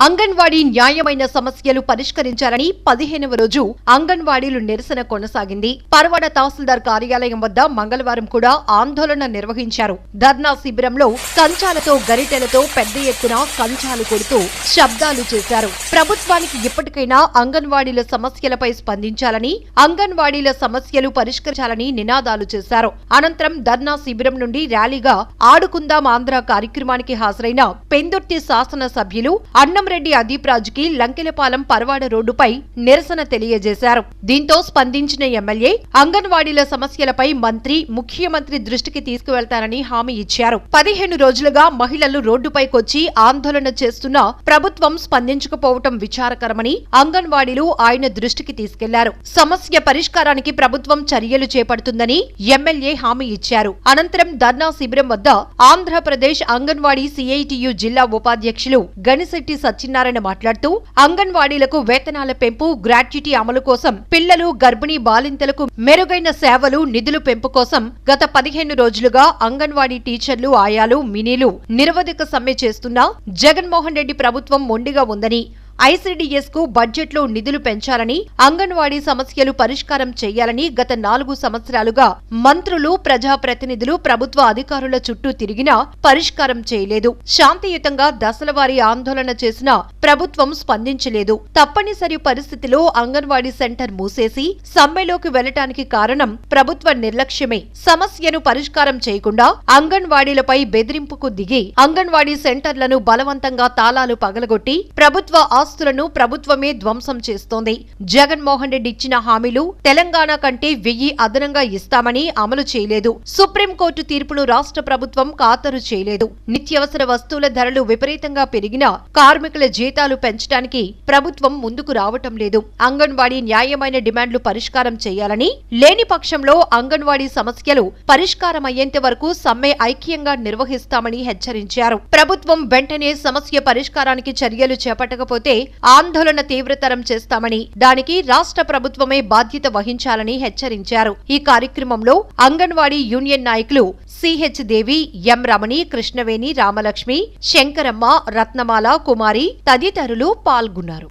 అంగన్వాడీ న్యాయమైన సమస్యలు పరిష్కరించాలని పదిహేనవ రోజు అంగన్వాడీలు నిరసన కొనసాగింది. పర్వాడ తహసీల్దార్ కార్యాలయం వద్ద మంగళవారం కూడా ఆందోళన నిర్వహించారు. ధర్నా శిబిరంలో కంచాలతో గరిటెలతో పెద్ద ఎత్తున కంచాలు కొడుతూ శబ్దాలు చేశారు. ప్రభుత్వానికి ఇప్పటికైనా అంగన్వాడీల సమస్యలపై స్పందించాలని అంగన్వాడీల సమస్యలు పరిష్కరించాలని నినాదాలు చేశారు. అనంతరం ధర్నా శిబిరం నుండి ర్యాలీగా ఆడుకుందాం ఆంధ్ర కార్యక్రమానికి హాజరైన పెందుర్తి శాసన సభ్యులు అన్నం అదీప్ రాజుకి లంకెలపాలెం పరవాడ రోడ్డుపై నిరసన తెలియజేశారు. దీంతో స్పందించిన ఎమ్మెల్యే అంగన్వాడీల సమస్యలపై మంత్రి ముఖ్యమంత్రి దృష్టికి తీసుకువెళ్తానని హామీ ఇచ్చారు. పదిహేను రోజులుగా మహిళలు రోడ్డుపైకొచ్చి ఆందోళన చేస్తున్నా ప్రభుత్వం స్పందించకపోవటం విచారకరమని అంగన్వాడీలు ఆయన దృష్టికి తీసుకెళ్ళారు. సమస్య పరిష్కారానికి ప్రభుత్వం చర్యలు చేపడుతుందని ఎమ్మెల్యే హామీ ఇచ్చారు. అనంతరం ధర్నా శిబిరం వద్ద ఆంధ్రప్రదేశ్ అంగన్వాడీ సిఐటియు జిల్లా ఉపాధ్యక్షులు గణిశెట్టి సత్యనారాయణ మాట్లాడుతూ అంగన్వాడీలకు వేతనాల పెంపు గ్రాట్యుటీ అమలు కోసం పిల్లలు గర్భిణీ బాలింతలకు మెరుగైన సేవలు నిధులు పెంపు కోసం గత పదిహేను రోజులుగా అంగన్వాడీ టీచర్లు ఆయాలు మినీలు నిరవధిక సమ్మె చేస్తున్నా జగన్మోహన్ రెడ్డి ప్రభుత్వం మొండిగా ఉందని ఐసీడీఎస్కు బడ్జెట్లో నిధులు పెంచాలని అంగన్వాడీ సమస్యలు పరిష్కారం చేయాలని గత నాలుగు సంవత్సరాలుగా మంత్రులు ప్రజాప్రతినిధులు ప్రభుత్వ అధికారుల చుట్టూ తిరిగినా పరిష్కారం చేయలేదు. శాంతియుతంగా దశలవారీ ఆందోళన చేసినా ప్రభుత్వం స్పందించలేదు. తప్పనిసరి పరిస్థితిలో అంగన్వాడీ సెంటర్ మూసేసి సమ్మెలోకి వెళ్ళటానికి కారణం ప్రభుత్వ నిర్లక్ష్యమే. సమస్యను పరిష్కారం చేయకుండా అంగన్వాడీలపై బెదిరింపుకు దిగి అంగన్వాడీ సెంటర్లను బలవంతంగా తాళాలు పగలగొట్టి ప్రభుత్వ ఆస్తులను ప్రభుత్వమే ధ్వంసం చేస్తోంది. జగన్మోహన్ రెడ్డి ఇచ్చిన హామీలు తెలంగాణ కంటే వెయ్యి అదనంగా ఇస్తామని అమలు చేయలేదు. సుప్రీంకోర్టు తీర్పును రాష్ట్ర ప్రభుత్వం ఖాతరు చేయలేదు. నిత్యావసర వస్తువుల ధరలు విపరీతంగా పెరిగినా కార్మికుల జీతాలు పెంచడానికి ప్రభుత్వం ముందుకు రావటం లేదు. అంగన్వాడీ న్యాయమైన డిమాండ్లు పరిష్కారం చేయాలని లేని పక్షంలో అంగన్వాడీ సమస్యలు పరిష్కారమయ్యేంత వరకు సమ్మె ఐక్యంగా నిర్వహిస్తామని హెచ్చరించారు. ప్రభుత్వం వెంటనే సమస్య పరిష్కారానికి చర్యలు చేపట్టకపోతే ఆందోళన తీవ్రతరం చేస్తామని దానికి రాష్ట్ర ప్రభుత్వమే బాధ్యత వహించాలని హెచ్చరించారు. ఈ కార్యక్రమంలో అంగన్వాడీ యూనియన్ నాయకులు సిహెచ్ దేవి ఎం రమణి కృష్ణవేణి రామలక్ష్మి శంకరమ్మ రత్నమాల కుమారి తదితరులు పాల్గొన్నారు.